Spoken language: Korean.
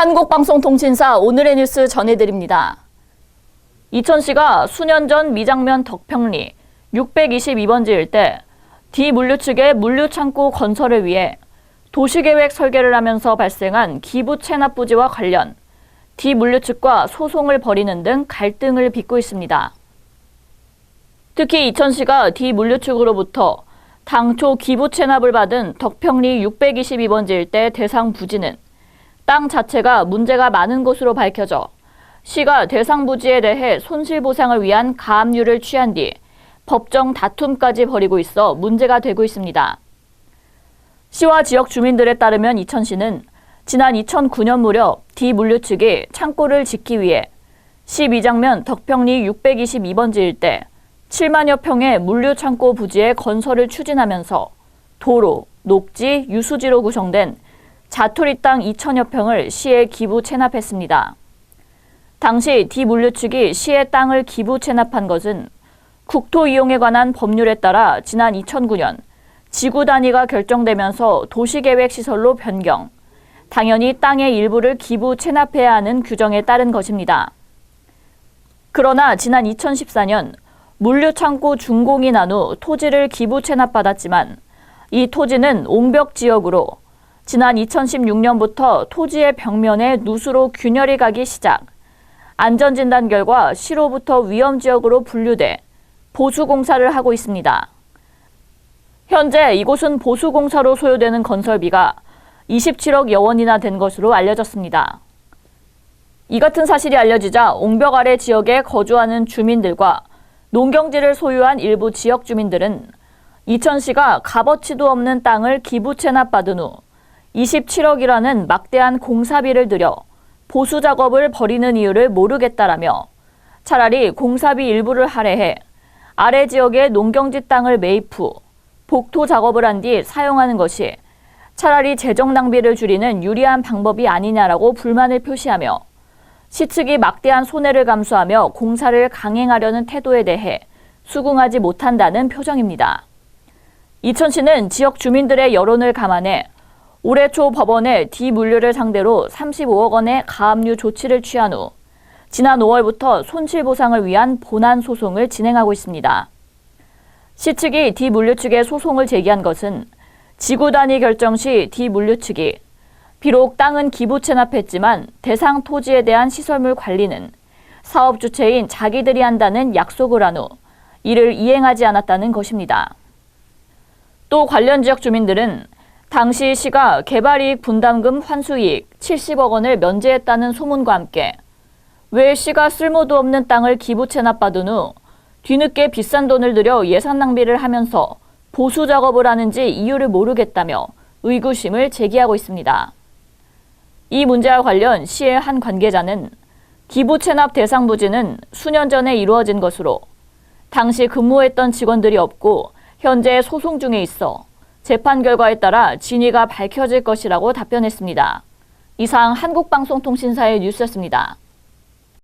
한국방송통신사 오늘의 뉴스 전해드립니다. 이천시가 수년 전 미장면 덕평리 622번지 일대 D 물류 측의 물류 창고 건설을 위해 도시계획 설계를 하면서 발생한 기부 체납 부지와 관련 D 물류 측과 소송을 벌이는 등 갈등을 빚고 있습니다. 특히 이천시가 D 물류 측으로부터 당초 기부 체납을 받은 덕평리 622번지 일대 대상 부지는 땅 자체가 문제가 많은 것으로 밝혀져 시가 대상 부지에 대해 손실 보상을 위한 가압류를 취한 뒤 법정 다툼까지 벌이고 있어 문제가 되고 있습니다. 시와 지역 주민들에 따르면 이천시는 지난 2009년 무렵 D 물류 측이 창고를 짓기 위해 시 미장면 덕평리 622번지 일대 7만여 평의 물류 창고 부지의 건설을 추진하면서 도로, 녹지, 유수지로 구성된 자투리 땅 2천여 평을 시에 기부 체납했습니다. 당시 D 물류 측이 시의 땅을 기부 체납한 것은 국토 이용에 관한 법률에 따라 지난 2009년 지구 단위가 결정되면서 도시계획 시설로 변경, 당연히 땅의 일부를 기부 체납해야 하는 규정에 따른 것입니다. 그러나 지난 2014년 물류창고 준공이 난 후 토지를 기부 체납받았지만 이 토지는 옹벽 지역으로 지난 2016년부터 토지의 벽면에 누수로 균열이 가기 시작, 안전진단 결과 시로부터 위험지역으로 분류돼 보수공사를 하고 있습니다. 현재 이곳은 보수공사로 소요되는 건설비가 27억 여 원이나 된 것으로 알려졌습니다. 이 같은 사실이 알려지자 옹벽 아래 지역에 거주하는 주민들과 농경지를 소유한 일부 지역 주민들은 이천시가 값어치도 없는 땅을 기부 체납받은 후 27억이라는 막대한 공사비를 들여 보수 작업을 벌이는 이유를 모르겠다라며 차라리 공사비 일부를 할애해 아래 지역의 농경지 땅을 매입 후 복토 작업을 한 뒤 사용하는 것이 차라리 재정 낭비를 줄이는 유리한 방법이 아니냐라고 불만을 표시하며 시 측이 막대한 손해를 감수하며 공사를 강행하려는 태도에 대해 수긍하지 못한다는 표정입니다. 이천시는 지역 주민들의 여론을 감안해 올해 초 법원에 D 물류를 상대로 35억 원의 가압류 조치를 취한 후 지난 5월부터 손실 보상을 위한 본안 소송을 진행하고 있습니다. 시 측이 D 물류 측에 소송을 제기한 것은 지구 단위 결정 시 D 물류 측이 비록 땅은 기부 체납했지만 대상 토지에 대한 시설물 관리는 사업 주체인 자기들이 한다는 약속을 한 후 이를 이행하지 않았다는 것입니다. 또 관련 지역 주민들은 당시 시가 개발이익 분담금 환수이익 70억 원을 면제했다는 소문과 함께 왜 시가 쓸모도 없는 땅을 기부 체납받은 후 뒤늦게 비싼 돈을 들여 예산 낭비를 하면서 보수 작업을 하는지 이유를 모르겠다며 의구심을 제기하고 있습니다. 이 문제와 관련 시의 한 관계자는 기부 체납 대상 부지는 수년 전에 이루어진 것으로 당시 근무했던 직원들이 없고 현재 소송 중에 있어 재판 결과에 따라 진위가 밝혀질 것이라고 답변했습니다. 이상 한국방송통신사의 뉴스였습니다.